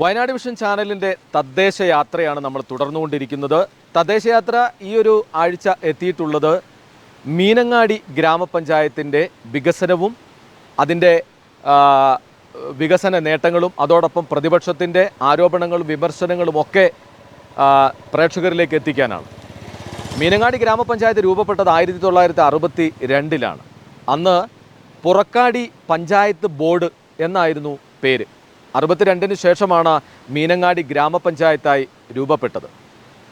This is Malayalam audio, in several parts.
വയനാട് വിഷൻ ചാനലിന്റെ തദ്ദേശ യാത്രയാണ് നമ്മൾ തുടർന്നുകൊണ്ടിരിക്കുന്നത്. തദ്ദേശയാത്ര ഈ ഒരു ആഴ്ച എത്തിയിട്ടുള്ളത് മീനങ്ങാടി ഗ്രാമപഞ്ചായത്തിന്റെ വികസനവും അതിന്റെ വികസന നേട്ടങ്ങളും അതോടൊപ്പം പ്രതിപക്ഷത്തിന്റെ ആരോപണങ്ങളും വിമർശനങ്ങളും ഒക്കെ പ്രേക്ഷകരിലേക്ക് എത്തിക്കാനാണ്. മീനങ്ങാടി ഗ്രാമപഞ്ചായത്ത് രൂപപ്പെട്ടത് ആയിരത്തി തൊള്ളായിരത്തി അറുപത്തി രണ്ടിലാണ് അന്ന് പുറക്കാടി പഞ്ചായത്ത് ബോർഡ് എന്നായിരുന്നു പേര്. അറുപത്തിരണ്ടിന് ശേഷമാണ് മീനങ്ങാടി ഗ്രാമപഞ്ചായത്തായി രൂപപ്പെട്ടത്.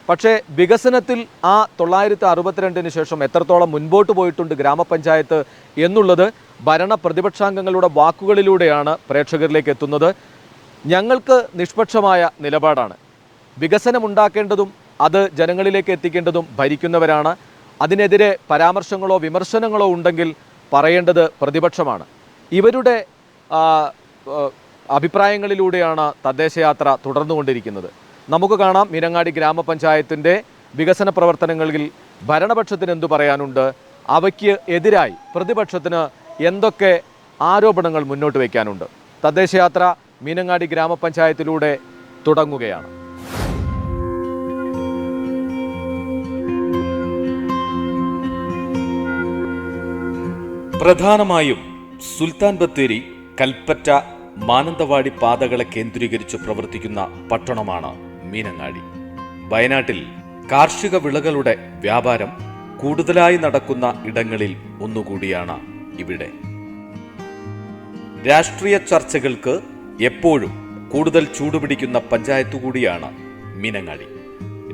പക്ഷേ വികസനത്തിൽ ആ തൊള്ളായിരത്തി അറുപത്തിരണ്ടിന് ശേഷം എത്രത്തോളം മുൻപോട്ട് പോയിട്ടുണ്ട് ഗ്രാമപഞ്ചായത്ത് എന്നുള്ളത് ഭരണ പ്രതിപക്ഷാംഗങ്ങളുടെ വാക്കുകളിലൂടെയാണ് പ്രേക്ഷകരിലേക്ക് എത്തുന്നത്. ഞങ്ങൾക്ക് നിഷ്പക്ഷമായ നിലപാടാണ്. വികസനമുണ്ടാക്കേണ്ടതും അത് ജനങ്ങളിലേക്ക് എത്തിക്കേണ്ടതും ഭരിക്കുന്നവരാണ്. അതിനെതിരെ പരാമർശങ്ങളോ വിമർശനങ്ങളോ ഉണ്ടെങ്കിൽ പറയേണ്ടത് പ്രതിപക്ഷമാണ്. ഇവരുടെ അഭിപ്രായങ്ങളിലൂടെയാണ് തദ്ദേശയാത്ര തുടർന്നുകൊണ്ടിരിക്കുന്നത്. നമുക്ക് കാണാം മീനങ്ങാടി ഗ്രാമപഞ്ചായത്തിന്റെ വികസന പ്രവർത്തനങ്ങളിൽ ഭരണപക്ഷത്തിന് എന്തു പറയാനുണ്ട് അവയ്ക്ക് എതിരായി പ്രതിപക്ഷത്തിന് എന്തൊക്കെ ആരോപണങ്ങൾ മുന്നോട്ട് വയ്ക്കാനുണ്ട്. തദ്ദേശയാത്ര മീനങ്ങാടി ഗ്രാമപഞ്ചായത്തിലൂടെ തുടങ്ങുകയാണ്. പ്രധാനമായും സുൽത്താൻ ബത്തേരി കൽപ്പറ്റ മാനന്തവാടി പാതകളെ കേന്ദ്രീകരിച്ച് പ്രവർത്തിക്കുന്ന പട്ടണമാണ് മീനങ്ങാടി. വയനാട്ടിൽ കാർഷിക വിളകളുടെ വ്യാപാരം കൂടുതലായി നടക്കുന്ന ഇടങ്ങളിൽ ഒന്നുകൂടിയാണ് ഇവിടെ. രാഷ്ട്രീയ ചർച്ചകൾക്ക് എപ്പോഴും കൂടുതൽ ചൂടുപിടിക്കുന്ന പഞ്ചായത്തു കൂടിയാണ് മീനങ്ങാടി.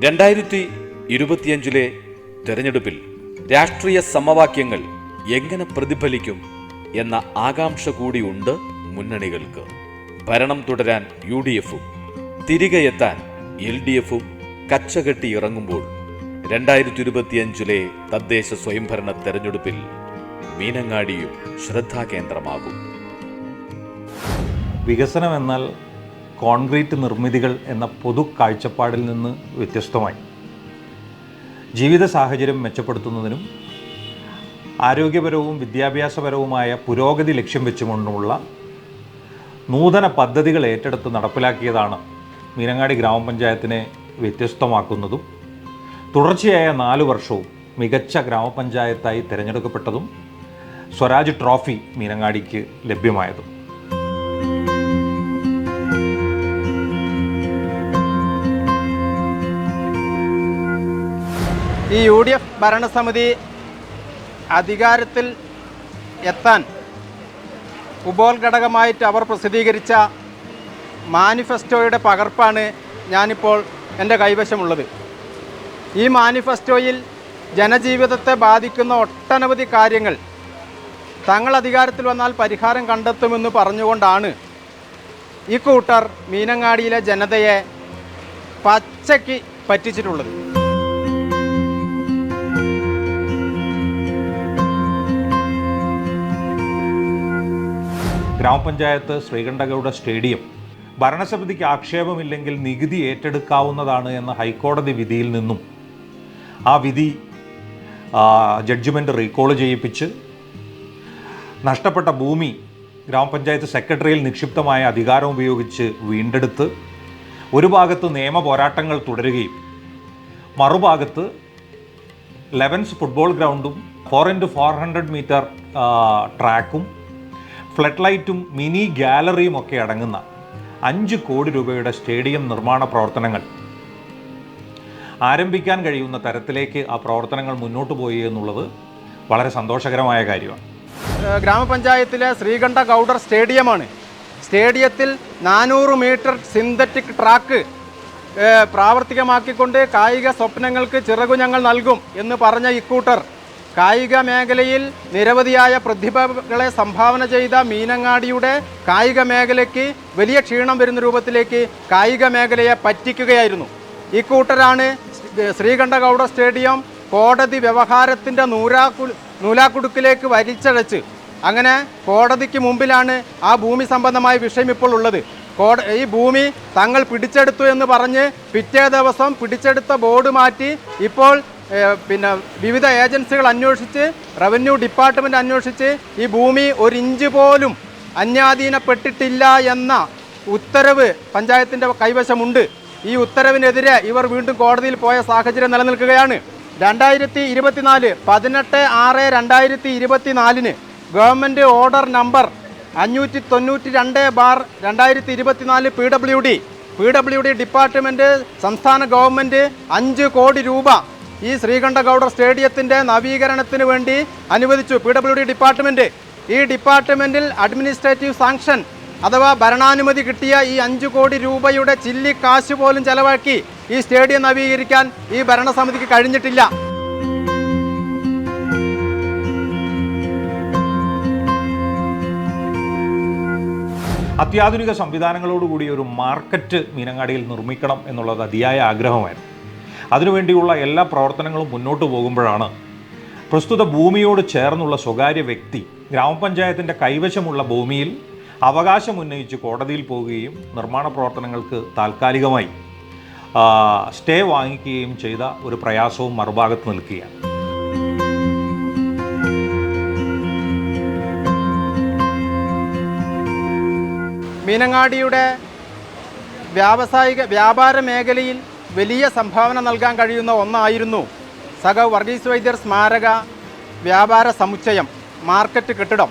രണ്ടായിരത്തി ഇരുപത്തിയഞ്ചിലെ തെരഞ്ഞെടുപ്പിൽ രാഷ്ട്രീയ സമവാക്യങ്ങൾ എങ്ങനെ പ്രതിഫലിക്കും എന്ന ആകാംക്ഷ കൂടിയുണ്ട് മുന്നണികൾക്ക് ഭരണം തുടരാൻ യു ഡി എഫും തിരികെ എത്താൻ എൽ ഡി എഫും കച്ചകെട്ടി ഇറങ്ങുമ്പോൾ രണ്ടായിരത്തി ഇരുപത്തിയഞ്ചിലെ തദ്ദേശ സ്വയംഭരണ തെരഞ്ഞെടുപ്പിൽ മീനങ്ങാടിയും ശ്രദ്ധാകേന്ദ്രമാകും. വികസനം എന്നാൽ കോൺക്രീറ്റ് നിർമ്മിതികൾ എന്ന പൊതു കാഴ്ചപ്പാടിൽ നിന്ന് വ്യത്യസ്തമായി. ജീവിത സാഹചര്യം മെച്ചപ്പെടുത്തുന്നതിനും ആരോഗ്യപരവും വിദ്യാഭ്യാസപരവുമായ പുരോഗതി ലക്ഷ്യം വെച്ചുകൊണ്ടുമുള്ള നൂതന പദ്ധതികൾ ഏറ്റെടുത്ത് നടപ്പിലാക്കിയതാണ് മീനങ്ങാടി ഗ്രാമപഞ്ചായത്തിനെ വ്യത്യസ്തമാക്കുന്നതും തുടർച്ചയായ നാലു വർഷവും മികച്ച ഗ്രാമപഞ്ചായത്തായി തിരഞ്ഞെടുക്കപ്പെട്ടതും സ്വരാജ് ട്രോഫി മീനങ്ങാടിക്ക് ലഭ്യമായതും. ഈ യു ഡി എഫ് ഭരണസമിതി അധികാരത്തിൽ എത്താൻ ഉപോത്ഘടകമായിട്ട് അവർ പ്രസിദ്ധീകരിച്ച മാനിഫെസ്റ്റോയുടെ പകർപ്പാണ് ഞാനിപ്പോൾ എന്റെ കൈവശമുള്ളത്. ഈ മാനിഫെസ്റ്റോയിൽ ജനജീവിതത്തെ ബാധിക്കുന്ന ഒട്ടനവധി കാര്യങ്ങൾ തങ്ങൾ അധികാരത്തിൽ വന്നാൽ പരിഹാരം കണ്ടെത്തുമെന്ന് പറഞ്ഞുകൊണ്ടാണ് ഈ കൂട്ടർ മീനങ്ങാടിയിലെ ജനതയെ പച്ചയ്ക്ക് പറ്റിച്ചിട്ടുള്ളത്. ഗ്രാമപഞ്ചായത്ത് ശ്രീകണ്ഠഗൗഡ സ്റ്റേഡിയം. ഭരണസമിതിക്ക് ആക്ഷേപമില്ലെങ്കിൽ നികുതി ഏറ്റെടുക്കാവുന്നതാണ് എന്ന ഹൈക്കോടതി വിധിയിൽ നിന്നും. ആ വിധി ജഡ്ജ്മെന്റ് റീകോൾ ചെയ്യിപ്പിച്ച് നഷ്ടപ്പെട്ട ഭൂമി ഗ്രാമപഞ്ചായത്ത് സെക്രട്ടറിയിൽ നിക്ഷിപ്തമായ അധികാരം ഉപയോഗിച്ച് വീണ്ടെടുത്ത് ഒരു ഭാഗത്ത് നിയമ പോരാട്ടങ്ങൾ തുടരുകയും മറുഭാഗത്ത് elevens football ഗ്രൗണ്ടും four into four hundred metre ട്രാക്കും flood ലൈറ്റും മിനി ഗാലറിയും ഒക്കെ അടങ്ങുന്ന അഞ്ച് കോടി രൂപയുടെ സ്റ്റേഡിയം നിർമ്മാണ പ്രവർത്തനങ്ങൾ ആരംഭിക്കാൻ കഴിയുന്ന തരത്തിലേക്ക് ആ പ്രവർത്തനങ്ങൾ മുന്നോട്ട് പോയി എന്നുള്ളത് വളരെ സന്തോഷകരമായ കാര്യമാണ്. ഗ്രാമപഞ്ചായത്തിലെ ശ്രീകണ്ഠ ഗൗഡർ സ്റ്റേഡിയമാണ്. സ്റ്റേഡിയത്തിൽ നാനൂറ് മീറ്റർ സിന്തറ്റിക് ട്രാക്ക് പ്രാവർത്തികമാക്കിക്കൊണ്ട് കായിക സ്വപ്നങ്ങൾക്ക് ചിറകു ഞങ്ങൾ നൽകും എന്ന് പറഞ്ഞ ഇക്കൂട്ടർ കായിക മേഖലയിൽ നിരവധിയായ പ്രതിഭകളെ സംഭാവന ചെയ്ത മീനങ്ങാടിയുടെ കായിക മേഖലയ്ക്ക് വലിയ ക്ഷീണം വരുന്ന രൂപത്തിലേക്ക് കായിക മേഖലയെ പറ്റിക്കുകയായിരുന്നു. ഇക്കൂട്ടരാണ് ശ്രീകണ്ഠഗൗഡ സ്റ്റേഡിയം കോടതി വ്യവഹാരത്തിന്റെ നൂരാക്കു നൂലാക്കുടുക്കിലേക്ക് വലിച്ചഴച്ച്. അങ്ങനെ കോടതിക്ക് മുമ്പിലാണ് ആ ഭൂമി സംബന്ധമായ വിഷയം ഇപ്പോൾ ഉള്ളത്. കോട ഈ ഭൂമി തങ്ങൾ പിടിച്ചെടുത്തു എന്ന് പറഞ്ഞ് പിറ്റേ ദിവസം പിടിച്ചെടുത്ത ബോർഡ് മാറ്റി ഇപ്പോൾ പിന്നെ വിവിധ ഏജൻസികൾ അന്വേഷിച്ച് റവന്യൂ ഡിപ്പാർട്ട്മെന്റ് അന്വേഷിച്ച് ഈ ഭൂമി ഒരു ഇഞ്ച് പോലും അന്യാധീനപ്പെട്ടിട്ടില്ല എന്ന ഉത്തരവ് പഞ്ചായത്തിന്റെ കൈവശമുണ്ട്. ഈ ഉത്തരവിനെതിരെ ഇവർ വീണ്ടും കോടതിയിൽ പോയ സാഹചര്യം നിലനിൽക്കുകയാണ്. രണ്ടായിരത്തി ഇരുപത്തിനാല് പതിനെട്ട് ആറ് രണ്ടായിരത്തി ഇരുപത്തിനാലിന് ഗവൺമെന്റ് ഓർഡർ നമ്പർ അഞ്ഞൂറ്റി തൊണ്ണൂറ്റി രണ്ട് ബാർ രണ്ടായിരത്തി ഇരുപത്തിനാല് P W D. P W D department സംസ്ഥാന ഗവൺമെന്റ് അഞ്ച് കോടി രൂപ ഈ ശ്രീകണ്ഠഗൗഡർ സ്റ്റേഡിയത്തിന്റെ നവീകരണത്തിന് വേണ്ടി അനുവദിച്ചു പി ഡബ്ല്യു ഡി ഡിപ്പാർട്ട്മെന്റ് ഈ ഡിപ്പാർട്ട്മെന്റിൽ അഡ്മിനിസ്ട്രേറ്റീവ് സാങ്ഷൻ അഥവാ ഭരണാനുമതി കിട്ടിയ ഈ അഞ്ചു കോടി രൂപയുടെ ചില്ലി കാശ് പോലും ചെലവാക്കി ഈ സ്റ്റേഡിയം നവീകരിക്കാൻ ഈ ഭരണസമിതിക്ക് കഴിഞ്ഞിട്ടില്ല. അത്യാധുനിക സംവിധാനങ്ങളോടുകൂടി ഒരു മാർക്കറ്റ് മീനങ്ങാടിയിൽ നിർമ്മിക്കണം എന്നുള്ളത് അതിയായ ആഗ്രഹമായിരുന്നു. അതിനുവേണ്ടിയുള്ള എല്ലാ പ്രവർത്തനങ്ങളും മുന്നോട്ട് പോകുമ്പോഴാണ്. പ്രസ്തുത ഭൂമിയോട് ചേർന്നുള്ള സ്വകാര്യ വ്യക്തി ഗ്രാമപഞ്ചായത്തിന്റെ കൈവശമുള്ള ഭൂമിയിൽ അവകാശം ഉന്നയിച്ച് കോടതിയിൽ പോവുകയും നിർമ്മാണ പ്രവർത്തനങ്ങൾക്ക് താൽക്കാലികമായി സ്റ്റേ വാങ്ങിക്കുകയും ചെയ്ത ഒരു പ്രയാസവും മറുഭാഗത്ത് നിൽക്കുകയാണ്. മീനങ്ങാടിയുടെ വ്യാവസായിക വ്യാപാര മേഖലയിൽ വലിയ സംഭാവന നൽകാൻ കഴിയുന്ന ഒന്നായിരുന്നു സഖ വർഗീസ് വൈദ്യർ സ്മാരക വ്യാപാര സമുച്ചയം മാർക്കറ്റ് കെട്ടിടം.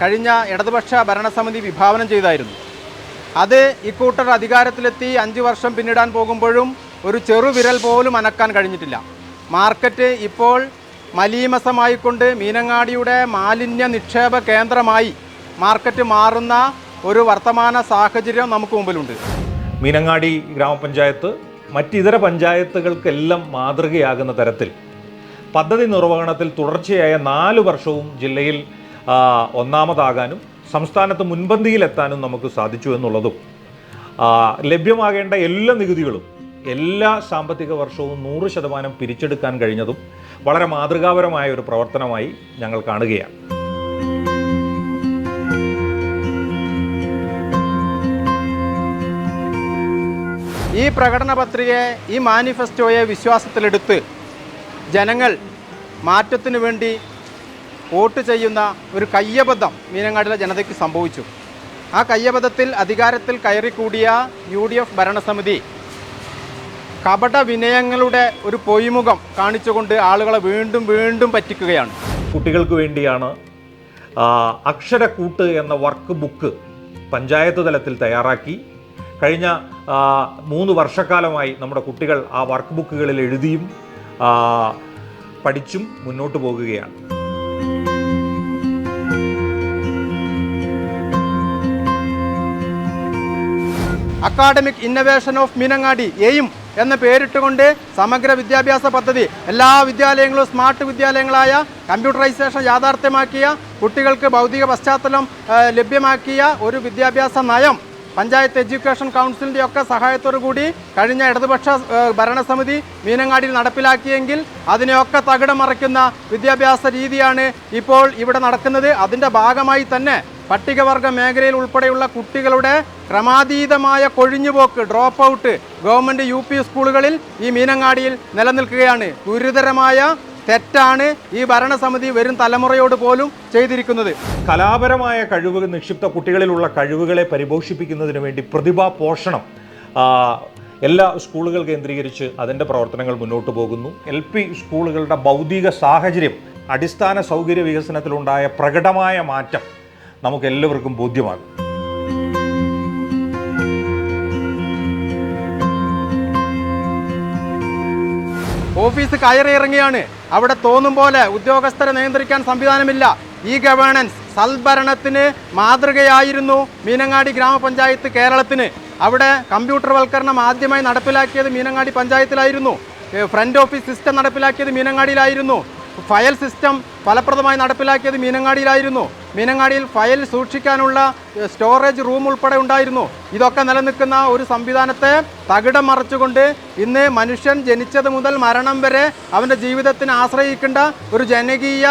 കഴിഞ്ഞ ഇടതുപക്ഷ ഭരണസമിതി വിഭാവനം ചെയ്തായിരുന്നു. അത് ഇക്കൂട്ടർ അധികാരത്തിലെത്തി അഞ്ച് വർഷം പിന്നിടാൻ പോകുമ്പോഴും ഒരു ചെറുവിരൽ പോലും അനക്കാൻ കഴിഞ്ഞിട്ടില്ല. മാർക്കറ്റ് ഇപ്പോൾ മലീമസമായിക്കൊണ്ട് മീനങ്ങാടിയുടെ മാലിന്യ നിക്ഷേപ കേന്ദ്രമായി മാർക്കറ്റ് മാറുന്ന ഒരു വർത്തമാന സാഹചര്യം നമുക്ക് മുമ്പിലുണ്ട്. മീനങ്ങാടി ഗ്രാമപഞ്ചായത്ത് മറ്റിതര പഞ്ചായത്തുകൾക്കെല്ലാം മാതൃകയാകുന്ന തരത്തിൽ പദ്ധതി നിർവഹണത്തിൽ തുടർച്ചയായ നാല് വർഷവും ജില്ലയിൽ ഒന്നാമതാകാനും സംസ്ഥാനത്ത് മുൻപന്തിയിലെത്താനും നമുക്ക് സാധിച്ചു എന്നുള്ളതും ലഭ്യമാകേണ്ട എല്ലാ നികുതികളും എല്ലാ സാമ്പത്തിക വർഷവും നൂറ് ശതമാനം പിരിച്ചെടുക്കാൻ കഴിഞ്ഞതും വളരെ മാതൃകാപരമായ ഒരു പ്രവർത്തനമായി ഞങ്ങൾ കാണുകയാണ്. ഈ പ്രകടന പത്രികയെ ഈ മാനിഫെസ്റ്റോയെ വിശ്വാസത്തിലെടുത്ത് ജനങ്ങൾ മാറ്റത്തിനു വേണ്ടി വോട്ട് ചെയ്യുന്ന ഒരു കയ്യബദ്ധം മീനങ്ങാടിലെ ജനതയ്ക്ക് സംഭവിച്ചു. ആ കയ്യബദ്ധത്തിൽ അധികാരത്തിൽ കയറിക്കൂടിയ യു ഡി എഫ് ഭരണസമിതി കപട വിനയങ്ങളുടെ ഒരു പൊയ്മുഖം കാണിച്ചുകൊണ്ട് ആളുകളെ വീണ്ടും വീണ്ടും പറ്റിക്കുകയാണ്. കുട്ടികൾക്ക് വേണ്ടിയാണ് അക്ഷരക്കൂട്ട് എന്ന വർക്ക് ബുക്ക് പഞ്ചായത്ത് തലത്തിൽ തയ്യാറാക്കി. കഴിഞ്ഞ മൂന്ന് വർഷക്കാലമായി നമ്മുടെ കുട്ടികൾ ആ വർക്ക് ബുക്കുകളിൽ എഴുതിയും പഠിച്ചും മുന്നോട്ട് പോകുകയാണ്. Academic innovation of Meenangadi AIM എന്ന് പേരിട്ടുകൊണ്ട് സമഗ്ര വിദ്യാഭ്യാസ പദ്ധതി എല്ലാ വിദ്യാലയങ്ങളും സ്മാർട്ട് വിദ്യാലയങ്ങളായ കമ്പ്യൂട്ടറൈസേഷൻ യാഥാർത്ഥ്യമാക്കിയ കുട്ടികൾക്ക് ഭൗതിക പശ്ചാത്തലം ലഭ്യമാക്കിയ ഒരു വിദ്യാഭ്യാസ നയം പഞ്ചായത്ത് എഡ്യൂക്കേഷൻ കൗൺസിലിന്റെ ഒക്കെ സഹായത്തോടു കൂടി കഴിഞ്ഞ ഇടതുപക്ഷ ഭരണസമിതി മീനങ്ങാടിയിൽ നടപ്പിലാക്കിയെങ്കിൽ അതിനെയൊക്കെ തകിടം മറിക്കുന്ന വിദ്യാഭ്യാസ രീതിയാണ് ഇപ്പോൾ ഇവിടെ നടക്കുന്നത്. അതിന്റെ ഭാഗമായി തന്നെ പട്ടികവർഗ മേഖലയിൽ ഉൾപ്പെടെയുള്ള കുട്ടികളുടെ ക്രമാതീതമായ കൊഴിഞ്ഞുപോക്ക് ഡ്രോപ്പ് ഔട്ട് ഗവൺമെന്റ് യു സ്കൂളുകളിൽ ഈ മീനങ്ങാടിയിൽ നിലനിൽക്കുകയാണ്. ഗുരുതരമായ തെറ്റാണ് ഈ ഭരണസമിതി വരും തലമുറയോട് പോലും ചെയ്തിരിക്കുന്നത്. കലാപരമായ കഴിവുകൾ നിക്ഷിപ്ത കുട്ടികളിലുള്ള കഴിവുകളെ പരിപോഷിപ്പിക്കുന്നതിന് വേണ്ടി പ്രതിഭാ പോഷണം എല്ലാ സ്കൂളുകൾ കേന്ദ്രീകരിച്ച് അതിന്റെ പ്രവർത്തനങ്ങൾ മുന്നോട്ട് പോകുന്നു. എൽ പി സ്കൂളുകളുടെ ഭൗതിക സാഹചര്യം അടിസ്ഥാന സൗകര്യ വികസനത്തിലുണ്ടായ പ്രകടമായ മാറ്റം നമുക്ക് എല്ലാവർക്കും ബോധ്യമാകും. ഓഫീസ് കയറിയിറങ്ങിയാണ്. അവിടെ തോന്നും പോലെ ഉദ്യോഗസ്ഥരെ നിയന്ത്രിക്കാൻ സംവിധാനമില്ല. ഈ ഗവേണൻസ് സൽഭരണത്തിന് മാതൃകയായിരുന്നു മീനങ്ങാടി ഗ്രാമപഞ്ചായത്ത് കേരളത്തിന്. അവിടെ കമ്പ്യൂട്ടർവൽക്കരണം ആദ്യമായി നടപ്പിലാക്കിയത് മീനങ്ങാടി പഞ്ചായത്തിലായിരുന്നു. ഫ്രണ്ട് ഓഫീസ് സിസ്റ്റം നടപ്പിലാക്കിയത് മീനങ്ങാടിയിലായിരുന്നു. ഫയൽ സിസ്റ്റം ഫലപ്രദമായി നടപ്പിലാക്കിയത് മീനങ്ങാടിയിലായിരുന്നു. മീനങ്ങാടിയിൽ ഫയൽ സൂക്ഷിക്കാനുള്ള സ്റ്റോറേജ് റൂം ഉൾപ്പെടെ ഉണ്ടായിരുന്നു. ഇതൊക്കെ നിലനിൽക്കുന്ന ഒരു സംവിധാനത്തെ തകിടം മറച്ചുകൊണ്ട് ഇന്ന് മനുഷ്യൻ ജനിച്ചത് മുതൽ മരണം വരെ അവന്റെ ജീവിതത്തിന് ആശ്രയിക്കേണ്ട ഒരു ജനകീയ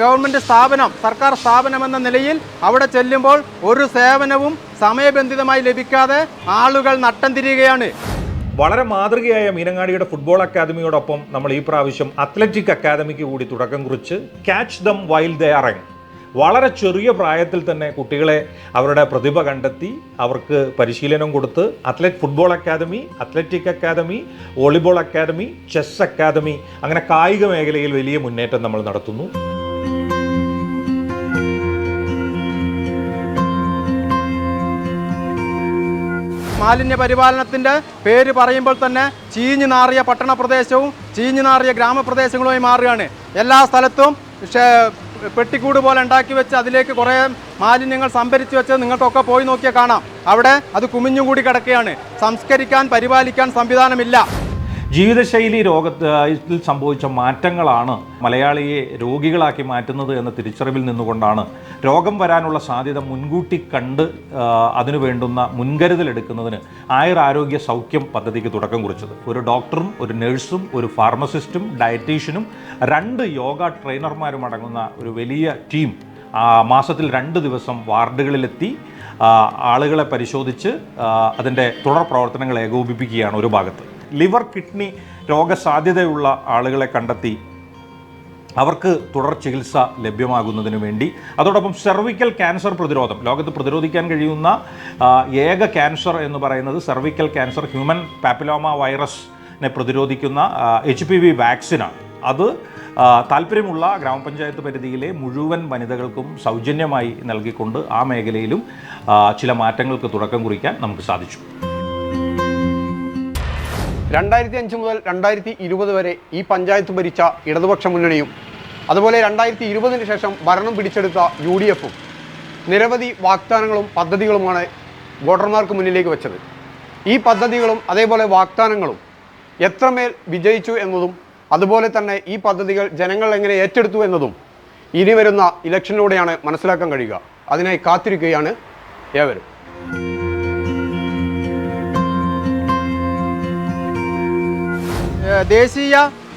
ഗവൺമെന്റ് സ്ഥാപനം സർക്കാർ സ്ഥാപനം എന്ന നിലയിൽ അവിടെ ചെല്ലുമ്പോൾ ഒരു സേവനവും സമയബന്ധിതമായി ലഭിക്കാതെ ആളുകൾ നട്ടം തിരിയുകയാണ്. വളരെ മാതൃകയായ മീനങ്ങാടിയുടെ ഫുട്ബോൾ അക്കാദമിയോടൊപ്പം നമ്മൾ ഈ പ്രാവശ്യം അത്ലറ്റിക് അക്കാദമിക്ക് കൂടി തുടക്കം കുറിച്ച് catch them while they are young വളരെ ചെറിയ പ്രായത്തിൽ തന്നെ കുട്ടികളെ അവരുടെ പ്രതിഭ കണ്ടെത്തി അവർക്ക് പരിശീലനം കൊടുത്ത് athlete football academy athletic academy volleyball academy chess academy അങ്ങനെ കായിക മേഖലയിൽ വലിയ മുന്നേറ്റം നമ്മൾ നടത്തുന്നു. മാലിന്യ പരിപാലനത്തിന്റെ പേര് പറയുമ്പോൾ തന്നെ ചീഞ്ഞു നാറിയ പട്ടണ പ്രദേശവും ചീഞ്ഞു നാറിയ ഗ്രാമപ്രദേശങ്ങളുമായി മാറുകയാണ്. എല്ലാ സ്ഥലത്തും പെട്ടിക്കൂട് പോലെ ഉണ്ടാക്കി വെച്ച് അതിലേക്ക് കുറേ മാലിന്യങ്ങൾ സംഭരിച്ച് വെച്ച് നിങ്ങൾക്കൊക്കെ പോയി നോക്കിയാൽ കാണാം. അവിടെ അത് കുമിഞ്ഞുകൂടി കിടക്കുകയാണ്. സംസ്കരിക്കാൻ പരിപാലിക്കാൻ സംവിധാനമില്ല. ജീവിതശൈലി രോഗത്തിൽ സംഭവിച്ച മാറ്റങ്ങളാണ് മലയാളിയെ രോഗികളാക്കി മാറ്റുന്നത് എന്ന തിരിച്ചറിവിൽ നിന്നുകൊണ്ടാണ്. രോഗം വരാനുള്ള സാധ്യത മുൻകൂട്ടി കണ്ട് അതിനു വേണ്ടുന്ന മുൻകരുതൽ എടുക്കുന്നതിന് ആയുർ ആരോഗ്യ സൗഖ്യം പദ്ധതിക്ക് തുടക്കം കുറിച്ചത്. ഒരു ഡോക്ടറും ഒരു നഴ്സും ഒരു ഫാർമസിസ്റ്റും ഡയറ്റീഷ്യനും രണ്ട് യോഗ ട്രെയിനർമാരും അടങ്ങുന്ന ഒരു വലിയ ടീം മാസത്തിൽ രണ്ട് ദിവസം വാർഡുകളിലെത്തി ആളുകളെ പരിശോധിച്ച് അതിന്റെ തുടർ പ്രവർത്തനങ്ങൾ ഏകോപിപ്പിക്കുകയാണ് ഒരു ഭാഗത്ത്. ലിവർ കിഡ്നി രോഗസാധ്യതയുള്ള ആളുകളെ കണ്ടെത്തി അവർക്ക് തുടർ ചികിത്സ ലഭ്യമാകുന്നതിന് വേണ്ടി. അതോടൊപ്പം സെർവിക്കൽ ക്യാൻസർ പ്രതിരോധം. ലോകത്ത് പ്രതിരോധിക്കാൻ കഴിയുന്ന ഏക ക്യാൻസർ എന്ന് പറയുന്നത് സെർവിക്കൽ ക്യാൻസർ ഹ്യൂമൻ പാപ്പിലോമ വൈറസിനെ പ്രതിരോധിക്കുന്ന എച്ച് പി വി വാക്സിനാണ് അത് താല്പര്യമുള്ള ഗ്രാമപഞ്ചായത്ത് പരിധിയിലെ മുഴുവൻ വനിതകൾക്കും സൗജന്യമായി നൽകിക്കൊണ്ട് ആ മേഖലയിലും ചില മാറ്റങ്ങൾക്ക് തുടക്കം കുറിക്കാൻ നമുക്ക് സാധിച്ചു. രണ്ടായിരത്തി അഞ്ച് മുതൽ രണ്ടായിരത്തി ഇരുപത് വരെ ഈ പഞ്ചായത്ത് ഭരിച്ച ഇടതുപക്ഷ മുന്നണിയും അതുപോലെ രണ്ടായിരത്തി ഇരുപതിന് ശേഷം ഭരണം പിടിച്ചെടുത്ത യു ഡി എഫും നിരവധി വാഗ്ദാനങ്ങളും പദ്ധതികളുമാണ് വോട്ടർമാർക്ക് മുന്നിലേക്ക് വെച്ചത്. ഈ പദ്ധതികളും അതേപോലെ വാഗ്ദാനങ്ങളും എത്രമേൽ വിജയിച്ചു എന്നതും അതുപോലെ തന്നെ ഈ പദ്ധതികൾ ജനങ്ങൾ എങ്ങനെ ഏറ്റെടുത്തു എന്നതും ഇനി വരുന്ന ഇലക്ഷനിലൂടെയാണ് മനസ്സിലാക്കാൻ കഴിയുക. അതിനായി കാത്തിരിക്കുകയാണ് ഏവരും. ദേശീയ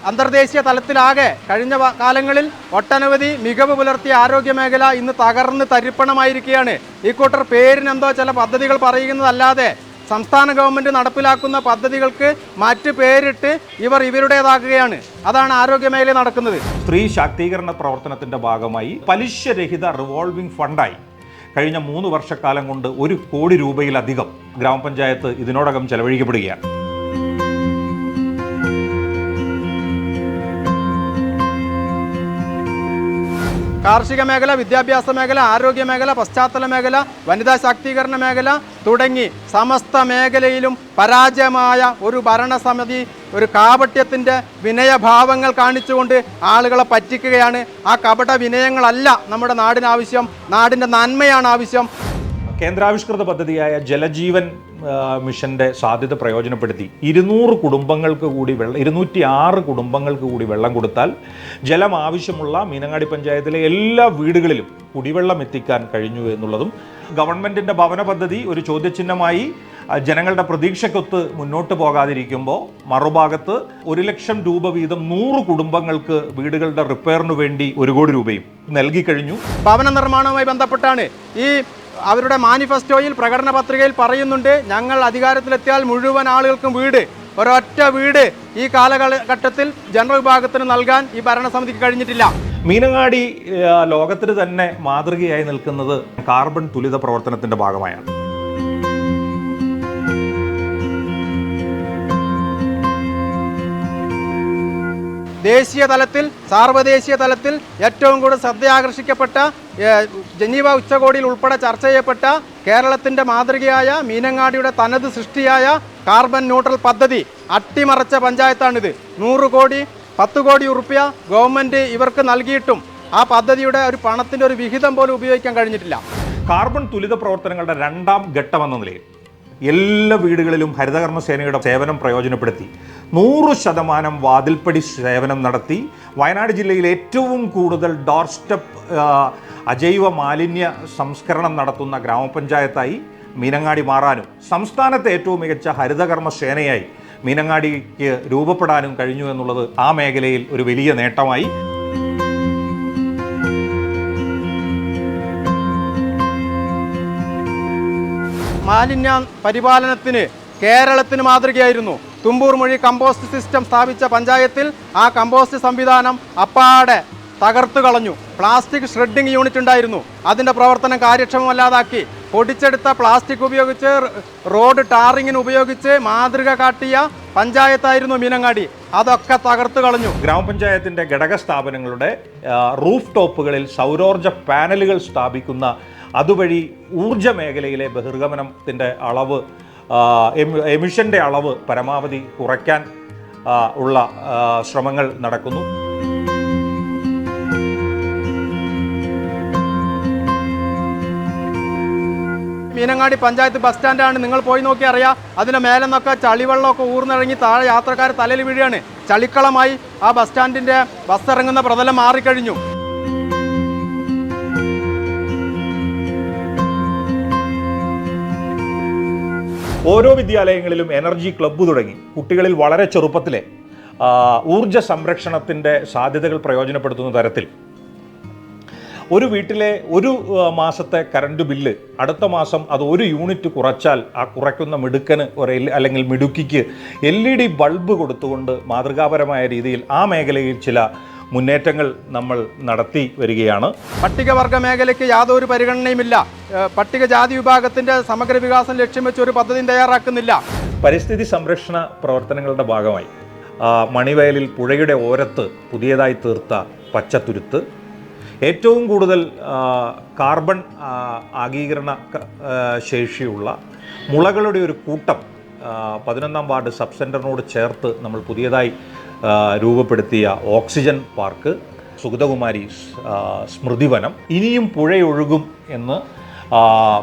അന്തർദേശീയ തലത്തിലാകെ കഴിഞ്ഞ കാലങ്ങളിൽ ഒട്ടനവധി മികവ് പുലർത്തിയ ആരോഗ്യ മേഖല ഇന്ന് തകർന്ന് തരിപ്പണമായിരിക്കുകയാണ്. ഈ കൂട്ടർ പേരിനെന്തോ ചില പദ്ധതികൾ പറയുന്നതല്ലാതെ സംസ്ഥാന ഗവൺമെന്റ് നടപ്പിലാക്കുന്ന പദ്ധതികൾക്ക് മറ്റ് പേരിട്ട് ഇവർ ഇവരുടേതാക്കുകയാണ്. അതാണ് ആരോഗ്യ മേഖല നടക്കുന്നത്. സ്ത്രീ ശാക്തീകരണ പ്രവർത്തനത്തിന്റെ ഭാഗമായി പലിശരഹിത റിവോൾവിംഗ് ഫണ്ടായി. കഴിഞ്ഞ മൂന്ന് വർഷക്കാലം കൊണ്ട് ഒരു കോടി രൂപയിലധികം ഗ്രാമപഞ്ചായത്ത് ഇതിനോടകം ചെലവഴിക്കപ്പെടുകയാണ്. കാർഷിക മേഖല വിദ്യാഭ്യാസ മേഖല ആരോഗ്യ മേഖല പശ്ചാത്തല മേഖല വനിതാ ശാക്തീകരണ മേഖല തുടങ്ങി സമസ്ത മേഖലയിലും പരാജയമായ ഒരു ഭരണസമിതി ഒരു കാപട്യത്തിന്റെ വിനയഭാവങ്ങൾ കാണിച്ചുകൊണ്ട് ആളുകളെ പറ്റിക്കുകയാണ്. ആ കപട വിനയങ്ങളല്ല നമ്മുടെ നാടിനാവശ്യം നാടിന്റെ നന്മയാണ് ആവശ്യം. കേന്ദ്രാവിഷ്കൃത പദ്ധതിയായ ജലജീവൻ മിഷന്റെ സാധ്യത പ്രയോജനപ്പെടുത്തി. ഇരുന്നൂറ് കുടുംബങ്ങൾക്ക് കൂടി വെള്ളം ഇരുന്നൂറ്റി ആറ് കുടുംബങ്ങൾക്ക് കൂടി വെള്ളം കൊടുത്താൽ ജലം ആവശ്യമുള്ള മീനങ്ങാടി പഞ്ചായത്തിലെ എല്ലാ വീടുകളിലും കുടിവെള്ളം എത്തിക്കാൻ കഴിഞ്ഞു എന്നുള്ളതും ഗവൺമെന്റിന്റെ ഭവന പദ്ധതി ഒരു ചോദ്യചിഹ്നമായി ജനങ്ങളുടെ പ്രതീക്ഷക്കൊത്ത് മുന്നോട്ട് പോകാതിരിക്കുമ്പോൾ മറുഭാഗത്ത് ഒരു ലക്ഷം രൂപ വീതം നൂറ് കുടുംബങ്ങൾക്ക് വീടുകളുടെ റിപ്പയറിനു വേണ്ടി ഒരു കോടി രൂപയും നൽകി കഴിഞ്ഞു. ഭവന നിർമ്മാണവുമായി ബന്ധപ്പെട്ടാണ് ഈ അവരുടെ മാനിഫെസ്റ്റോയിൽ പ്രകടന പത്രികയിൽ പറയുന്നുണ്ട് ഞങ്ങൾ അധികാരത്തിലെത്തിയാൽ മുഴുവൻ ആളുകൾക്കും വീട് ഒരൊറ്റ വീട് ഈ കാലഘട്ടത്തിൽ ജനറൽ വിഭാഗത്തിന് നൽകാൻ ഈ ഭരണസമിതിക്ക് കഴിഞ്ഞിട്ടില്ല. മീനങ്ങാടി ലോകത്തിന് തന്നെ മാതൃകയായി നിൽക്കുന്നത് കാർബൺ തുലിത പ്രവർത്തനത്തിന്റെ ഭാഗമായാണ്. ദേശീയ തലത്തിൽ സാർവദേശീയ തലത്തിൽ ഏറ്റവും കൂടുതൽ ശ്രദ്ധയാകർഷിക്കപ്പെട്ട ആകർഷിക്കപ്പെട്ട ജനീവ ഉച്ചകോടിയിൽ ഉൾപ്പെടെ ചർച്ച ചെയ്യപ്പെട്ട കേരളത്തിന്റെ മാതൃകയായ മീനങ്ങാടിയുടെ തനത് സൃഷ്ടിയായ കാർബൺ ന്യൂട്രൽ പദ്ധതി അട്ടിമറച്ച പഞ്ചായത്താണിത്. നൂറ് കോടി പത്ത് കോടി ഉറുപ്പ്യ ഗവൺമെന്റ് ഇവർക്ക് നൽകിയിട്ടും ആ പദ്ധതിയുടെ ഒരു പണത്തിന്റെ ഒരു വിഹിതം പോലും ഉപയോഗിക്കാൻ കഴിഞ്ഞിട്ടില്ല. കാർബൺ തുലിത പ്രവർത്തനങ്ങളുടെ രണ്ടാം ഘട്ടമെന്ന നിലയിൽ എല്ലാ വീടുകളിലും ഹരിതകർമ്മ സേനയുടെ സേവനം പ്രയോജനപ്പെടുത്തി. നൂറ് ശതമാനം വാതിൽപ്പടി സേവനം നടത്തി. വയനാട് ജില്ലയിൽ ഏറ്റവും കൂടുതൽ ഡോർ സ്റ്റെപ്പ് അജൈവ മാലിന്യ സംസ്കരണം നടത്തുന്ന ഗ്രാമപഞ്ചായത്തായി മീനങ്ങാടി മാറാനും സംസ്ഥാനത്തെ ഏറ്റവും മികച്ച ഹരിതകർമ്മ സേനയായി മീനങ്ങാടിക്ക് രൂപപ്പെടാനും കഴിഞ്ഞു എന്നുള്ളത് ആ മേഖലയിൽ ഒരു വലിയ നേട്ടമായി. മാലിന്യ പരിപാലനത്തിന് കേരളത്തിന് മാതൃകയായിരുന്നു. തുമ്പൂർ മൊഴി കമ്പോസ്റ്റ് സിസ്റ്റം സ്ഥാപിച്ച പഞ്ചായത്തിൽ ആ കമ്പോസ്റ്റ് സംവിധാനം അപ്പാടെ തകർത്തു കളഞ്ഞു. പ്ലാസ്റ്റിക് ഷ്രെഡിംഗ് യൂണിറ്റ് ഉണ്ടായിരുന്നു. അതിന്റെ പ്രവർത്തനം കാര്യക്ഷമമല്ലാതാക്കി. പൊടിച്ചെടുത്ത പ്ലാസ്റ്റിക് ഉപയോഗിച്ച് റോഡ് ടാറിങ്ങിന് ഉപയോഗിച്ച് മാതൃക കാട്ടിയ പഞ്ചായത്തായിരുന്നു മീനങ്ങാടി. അതൊക്കെ തകർത്തു കളഞ്ഞു. ഗ്രാമപഞ്ചായത്തിന്റെ ഘടക സ്ഥാപനങ്ങളുടെ റൂഫ് ടോപ്പുകളിൽ സൗരോർജ പാനലുകൾ സ്ഥാപിക്കുന്ന അതുവഴി ഊർജ മേഖലയിലെ ബഹിർഗമനത്തിന്റെ അളവ് എമിഷന്റെ അളവ് പരമാവധി കുറയ്ക്കാൻ ഉള്ള ശ്രമങ്ങൾ നടക്കുന്നു. മീനങ്ങാടി പഞ്ചായത്ത് ബസ് സ്റ്റാൻഡാണ്. നിങ്ങൾ പോയി നോക്കി അറിയാം അതിന്റെ മേലെ നിന്നൊക്കെ ചളിവെള്ളമൊക്കെ ഊർന്നിറങ്ങി താഴെ യാത്രക്കാർ തലയിൽ വീഴുകയാണ്. ചളിക്കളമായി ആ ബസ് സ്റ്റാൻഡിന്റെ ബസ് ഇറങ്ങുന്ന പ്രതലം മാറിക്കഴിഞ്ഞു. ഓരോ വിദ്യാലയങ്ങളിലും എനർജി ക്ലബ്ബ് തുടങ്ങി. കുട്ടികളിൽ വളരെ ചെറുപ്പത്തിലെ ഊർജ സംരക്ഷണത്തിന്റെ സാധ്യതകൾ പ്രയോജനപ്പെടുത്തുന്ന തരത്തിൽ. ഒരു വീട്ടിലെ ഒരു മാസത്തെ കറണ്ട് ബില്ല് അടുത്ത മാസം അത് ഒരു യൂണിറ്റ് കുറച്ചാൽ ആ കുറയ്ക്കുന്ന മിടുക്കന് ഒരു അല്ലെങ്കിൽ മിടുക്കിക്ക് എൽ ഇ ഡി ബൾബ് കൊടുത്തുകൊണ്ട് മാതൃകാപരമായ രീതിയിൽ ആ മേഖലയിൽ ചില മുന്നേറ്റങ്ങൾ നമ്മൾ നടത്തി വരികയാണ്. പട്ടികവർഗ മേഖലയ്ക്ക് യാതൊരു പരിഗണനയുമില്ല. പട്ടികജാതി വിഭാഗത്തിന്റെ സമഗ്ര വികാസം ലക്ഷ്യം വെച്ച് ഒരു പദ്ധതിയും തയ്യാറാക്കുന്നില്ല. പരിസ്ഥിതി സംരക്ഷണ പ്രവർത്തനങ്ങളുടെ ഭാഗമായി മണിവയലിൽ പുഴയുടെ ഓരത്ത് പുതിയതായി തീർത്ത പച്ചത്തുരുത്ത് ഏറ്റവും കൂടുതൽ കാർബൺ ആഗീകരണ ശേഷിയുള്ള മുളകളുടെ ഒരു കൂട്ടം പതിനൊന്നാം വാർഡ് സബ് സെന്ററിനോട് ചേർത്ത് നമ്മൾ പുതിയതായി രൂപപ്പെടുത്തിയ ഓക്സിജൻ പാർക്ക് സുഗതകുമാരി സ്മൃതിവനം. ഇനിയും പുഴയൊഴുകും എന്ന്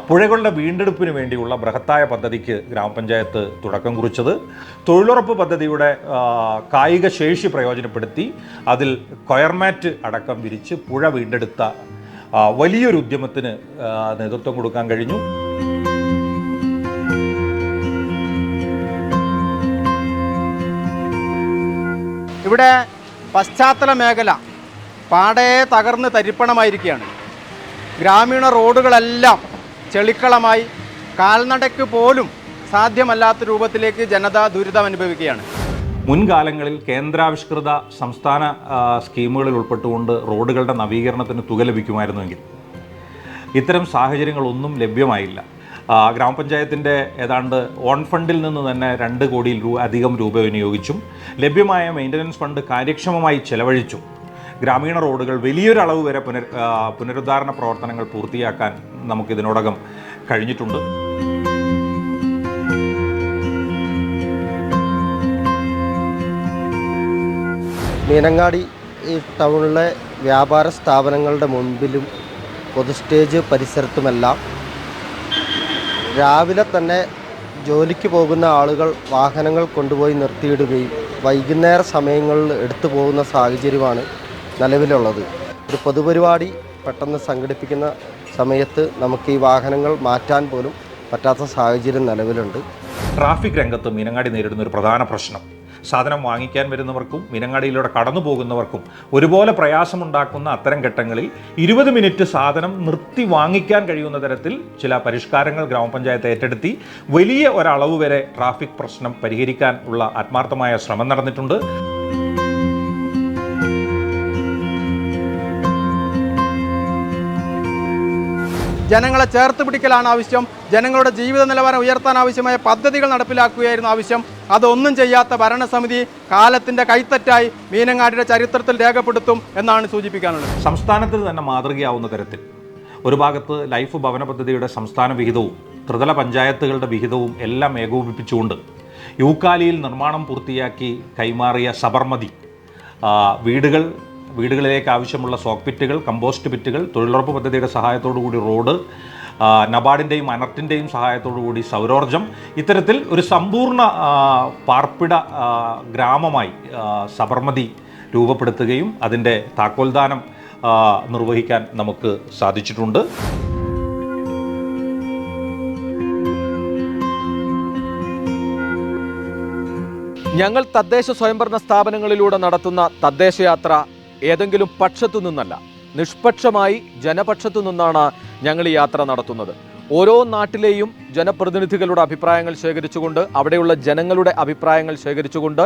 പുഴകളുടെ വീണ്ടെടുപ്പിന് വേണ്ടിയുള്ള ബൃഹത്തായ പദ്ധതിക്ക് ഗ്രാമപഞ്ചായത്ത് തുടക്കം കുറിച്ചത്. തൊഴിലുറപ്പ് പദ്ധതിയുടെ കായിക ശേഷി പ്രയോജനപ്പെടുത്തി. അതിൽ കൊയർമാറ്റ് അടക്കം വിരിച്ച് പുഴ വീണ്ടെടുത്ത വലിയൊരു ഉദ്യമത്തിന് നേതൃത്വം കൊടുക്കാൻ കഴിഞ്ഞു. ഇവിടെ പശ്ചാത്തല മേഖല പാടയെ തകർന്ന് തരിപ്പണമായിരിക്കുകയാണ്. ഗ്രാമീണ റോഡുകളെല്ലാം ചെളിക്കളമായി കാൽനടയ്ക്ക് പോലും സാധ്യമല്ലാത്ത രൂപത്തിലേക്ക് ജനത ദുരിതം അനുഭവിക്കുകയാണ്. മുൻകാലങ്ങളിൽ കേന്ദ്രാവിഷ്കൃത സംസ്ഥാന സ്കീമുകളിൽ ഉൾപ്പെട്ടുകൊണ്ട് റോഡുകളുടെ നവീകരണത്തിന് തുക ലഭിക്കുമായിരുന്നുവെങ്കിൽ ഇത്തരം സാഹചര്യങ്ങളൊന്നും ലഭ്യമായില്ല. ഗ്രാമപഞ്ചായത്തിന്റെ ഏതാണ്ട് ഓൺ ഫണ്ടിൽ നിന്ന് തന്നെ രണ്ട് കോടി രൂ അധികം രൂപ വിനിയോഗിച്ചും ലഭ്യമായ മെയിന്റനൻസ് ഫണ്ട് കാര്യക്ഷമമായി ചെലവഴിച്ചും ഗ്രാമീണ റോഡുകൾ വലിയൊരളവ് വരെ പുനർ പുനരുദ്ധാരണ പ്രവർത്തനങ്ങൾ പൂർത്തിയാക്കാൻ നമുക്കിതിനോടകം കഴിഞ്ഞിട്ടുണ്ട്. മീനങ്ങാടി ഈ ടൗണിലെ വ്യാപാര സ്ഥാപനങ്ങളുടെ മുൻപിലും പൊതു സ്റ്റേജ് പരിസരത്തുമെല്ലാം രാവിലെ തന്നെ ജോലിക്ക് പോകുന്ന ആളുകൾ വാഹനങ്ങൾ കൊണ്ടുപോയി നിർത്തിയിടുകയും വൈകുന്നേര സമയങ്ങളിൽ എടുത്തു പോകുന്ന സാഹചര്യമാണ് നിലവിലുള്ളത്. ഒരു പൊതുപരിപാടി പെട്ടെന്ന് സംഘടിപ്പിക്കുന്ന സമയത്ത് നമുക്ക് ഈ വാഹനങ്ങൾ മാറ്റാൻ പോലും പറ്റാത്ത സാഹചര്യം നിലവിലുണ്ട്. ട്രാഫിക് രംഗത്ത് മീനങ്ങാടി നേരിടുന്ന ഒരു പ്രധാന പ്രശ്നം. സാധനം വാങ്ങിക്കാൻ വരുന്നവർക്കും മീനങ്ങാടിയിലൂടെ കടന്നു പോകുന്നവർക്കും ഒരുപോലെ പ്രയാസമുണ്ടാക്കുന്ന അത്തരം ഘട്ടങ്ങളിൽ ഇരുപത് മിനിറ്റ് സാധനം നിർത്തി വാങ്ങിക്കാൻ കഴിയുന്ന തരത്തിൽ ചില പരിഷ്കാരങ്ങൾ ഗ്രാമപഞ്ചായത്ത് ഏറ്റെടുത്തി വലിയ ഒരളവ് വരെ ട്രാഫിക് പ്രശ്നം പരിഹരിക്കാൻ ഉള്ള ആത്മാർത്ഥമായ ശ്രമം നടന്നിട്ടുണ്ട്. ജനങ്ങളെ ചേർത്ത് പിടിക്കലാണ് ആവശ്യം. ജനങ്ങളുടെ ജീവിത നിലവാരം ഉയർത്താൻ ആവശ്യമായ പദ്ധതികൾ നടപ്പിലാക്കുകയായിരുന്നു ആവശ്യം. അതൊന്നും ചെയ്യാത്ത ഭരണസമിതി കാലത്തിന്റെ കൈത്തറ്റായി മീനങ്ങാടിയുടെ ചരിത്രത്തിൽ രേഖപ്പെടുത്തും എന്നാണ് സൂചിപ്പിക്കാനുള്ളത്. സംസ്ഥാനത്തിൽ തന്നെ മാതൃകയാവുന്ന തരത്തിൽ. ഒരു ഭാഗത്ത് ലൈഫ് ഭവന പദ്ധതിയുടെ സംസ്ഥാന വിഹിതവും ത്രിതല പഞ്ചായത്തുകളുടെ വിഹിതവും എല്ലാം ഏകോപിപ്പിച്ചുകൊണ്ട് യൂക്കാലിയിൽ നിർമ്മാണം പൂർത്തിയാക്കി കൈമാറിയ സബർമതി വീടുകൾ വീടുകളിലേക്ക് ആവശ്യമുള്ള സോക്ക് പിറ്റുകൾ കമ്പോസ്റ്റ് പിറ്റുകൾ തൊഴിലുറപ്പ് പദ്ധതിയുടെ സഹായത്തോടു കൂടി റോഡ് നബാഡിന്റെയും അനർട്ടിന്റെയും സഹായത്തോടു കൂടി സൗരോർജം. ഇത്തരത്തിൽ ഒരു സമ്പൂർണ പാർപ്പിട ഗ്രാമമായി സബർമതി രൂപപ്പെടുത്തുകയും അതിന്റെ താക്കോൽദാനം നിർവഹിക്കാൻ നമുക്ക് സാധിച്ചിട്ടുണ്ട്. ഞങ്ങൾ തദ്ദേശ സ്വയംഭരണ സ്ഥാപനങ്ങളിലൂടെ നടത്തുന്ന തദ്ദേശയാത്ര ഏതെങ്കിലും പക്ഷത്തു നിന്നല്ല നിഷ്പക്ഷമായി ജനപക്ഷത്തു നിന്നാണ് ഞങ്ങൾ ഈ യാത്ര നടത്തുന്നത്. ഓരോ നാട്ടിലെയും ജനപ്രതിനിധികളുടെ അഭിപ്രായങ്ങൾ ശേഖരിച്ചുകൊണ്ട് അവിടെയുള്ള ജനങ്ങളുടെ അഭിപ്രായങ്ങൾ ശേഖരിച്ചുകൊണ്ട്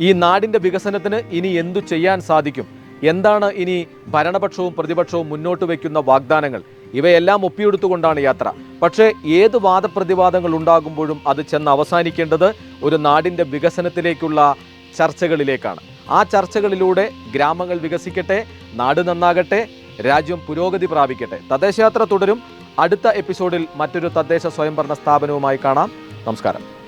ഈ നാടിന്റെ വികസനത്തിന് ഇനി എന്തു ചെയ്യാൻ സാധിക്കും? എന്താണ് ഇനി ഭരണപക്ഷവും പ്രതിപക്ഷവും മുന്നോട്ട് വയ്ക്കുന്ന വാഗ്ദാനങ്ങൾ? ഇവയെല്ലാം ഒപ്പിയെടുത്തുകൊണ്ടാണ് യാത്ര. പക്ഷേ ഏത് വാദപ്രതിവാദങ്ങൾ ഉണ്ടാകുമ്പോഴും അത് ചെന്ന് അവസാനിക്കേണ്ടത് ഒരു നാടിന്റെ വികസനത്തിലേക്കുള്ള ചർച്ചകളിലേക്കാണ്. ആ ചർച്ചകളിലൂടെ ഗ്രാമങ്ങൾ വികസിക്കട്ടെ നാട് നന്നാകട്ടെ രാജ്യം പുരോഗതി പ്രാപിക്കട്ടെ. തദ്ദേശയാത്ര തുടരും. അടുത്ത എപ്പിസോഡിൽ മറ്റൊരു തദ്ദേശ സ്വയംഭരണ സ്ഥാപനവുമായി കാണാം. നമസ്കാരം.